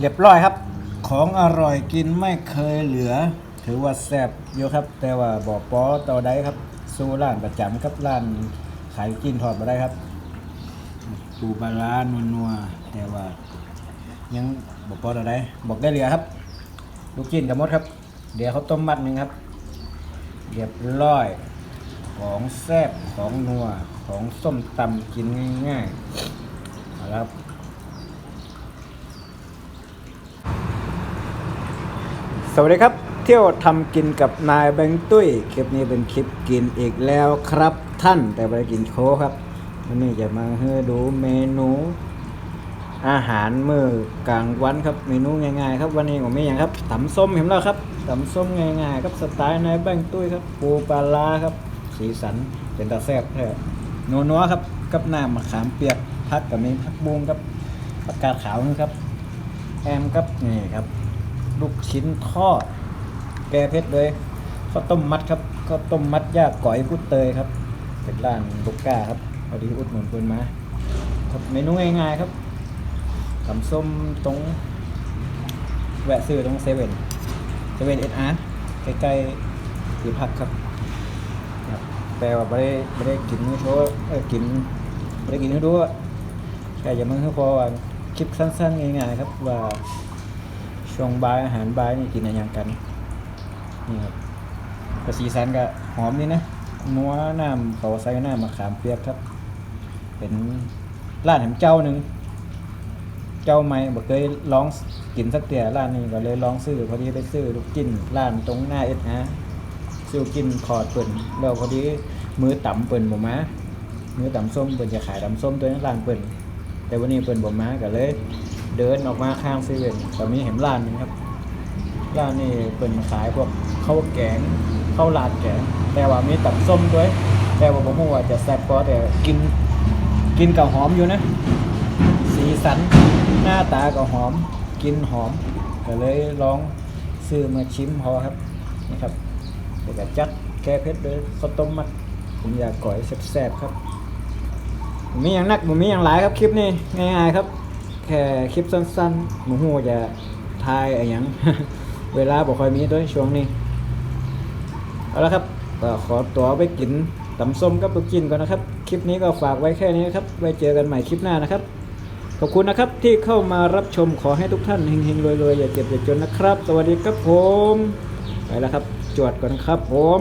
เรียบร้อยครับ ของอร่อยกินไม่เคยเหลือ ถือว่าแซ่บอยู่ครับ แต่ว่าบอกปอต่อได้ครับสู้ร้านประจำครับร้านขายกินทอดมาได้ครับปูปลาร้านัวๆแต่ว่า ยังบอกปอต่อได้บอกได้เหลือครับ ลูกจิ้นกับมดครับ เดี๋ยวเขาต้มมัดหนึ่งครับ เรียบร้อยของแซ่บของนัวของส้มตำกินง่ายๆเอาละครับ สวัสดีครับ เที่ยวทำกินกับนายแบงตุ้ยคลิปนี้เป็นคลิปกินอีกแล้วครับท่านแต่ไม่ได้กินโค้กครับวันนี้จะมาให้ดูเมนู อาหารมื้อกลางวันครับเมนูง่ายๆ ครับวันนี้ผมมีอย่างครับตำส้มเห็นแล้วครับตำส้มง่ายๆครับสไตล์นายแบงตุ้ยครับปูปลาร้าครับ สีสันเป็นตาแซ่บแท้นัวๆครับกับน้ำมะขามเปียกพักกับมีพักบุ้งครับประกาศขาวนะครับแอมครับนี่ครับ ลูกชิ้นทอด แกเพชรเลยข้าวต้มมัดครับข้าวต้มมัดยากก๋อยพุดเตยครับ เป็นร้านบุกก้าครับพอดีอุดหนุนเพิ่นมาครับเมนูง่ายๆครับตำส้มตรงแวะซื้อตรงเซเว่นเซเว่นเอสอาร์ใกล้ๆที่พักครับแต่ว่าไม่ได้ไม่ได้กินเพราะเออกินไม่ได้กินให้ดูอะแค่อย่ามึงให้พอว่าคลิปสั้นๆง่ายๆครับว่า ช่วงบ่ายอาหารบ่ายนี่กินอะไรอย่างกันนี่ครับกระสีสันก็หอมนี่นะนัวน้ำเขาใส่น้ำมะขามเปียกครับ เป็นร้านแหมเจ้าหนึ่งเจ้าไม่บ่เคยลองกินสักเตี่ยร้านนี้ก็เลยลองซื้อพอดีไปซื้อลูกจิ้นร้านตรงหน้าเอสฮะซื้อกินขอดเปิ่นแล้วพอดีมือต่ำเปิ่นบ่มามือต่ำส้มเปิ่นจะขายต่ำส้มตัวนั้นร้านเปิ่นแต่วันนี้เปิ่นบ่มาก็เลย เดินออกมาข้างเซเว่นตอนนี้เห็นร้านนึงครับร้านนี้เป็นขายพวกข้าวแกงข้าวราดแกงแต่ว่ามีตับส้มด้วย แต่ว่าผมว่าจะแซ่บก็แต่กินกินกับหอมอยู่นะ สีสันหน้าตาก็หอม กินหอม ก็เลยลองซื้อมาชิมพอครับนะครับเดี๋ยวจัดแก้เพชรเลยข้าวต้มมัดผมอยากก่อยแซ่บๆครับมีอย่างนักผมมีอย่างหลายครับคลิปนี้ง่ายๆครับ แค่คลิปสั้นๆหมูหูจะทายอะไรอย่าง เวลาบอกคอยมีด้วยช่วงนี้ เอาละครับก็ขอตัวไปกินตำส้มกับลูกจิ้นก่อนนะครับ คลิปนี้ก็ฝากไว้แค่นี้ครับ ไว้เจอกันใหม่คลิปหน้านะครับ ขอบคุณนะครับที่เข้ามารับชมขอให้ทุกท่านเฮงๆรวยๆอย่าเจ็บอย่าจนนะครับ สวัสดีครับผม ไปแล้วครับ จวดก่อนครับผม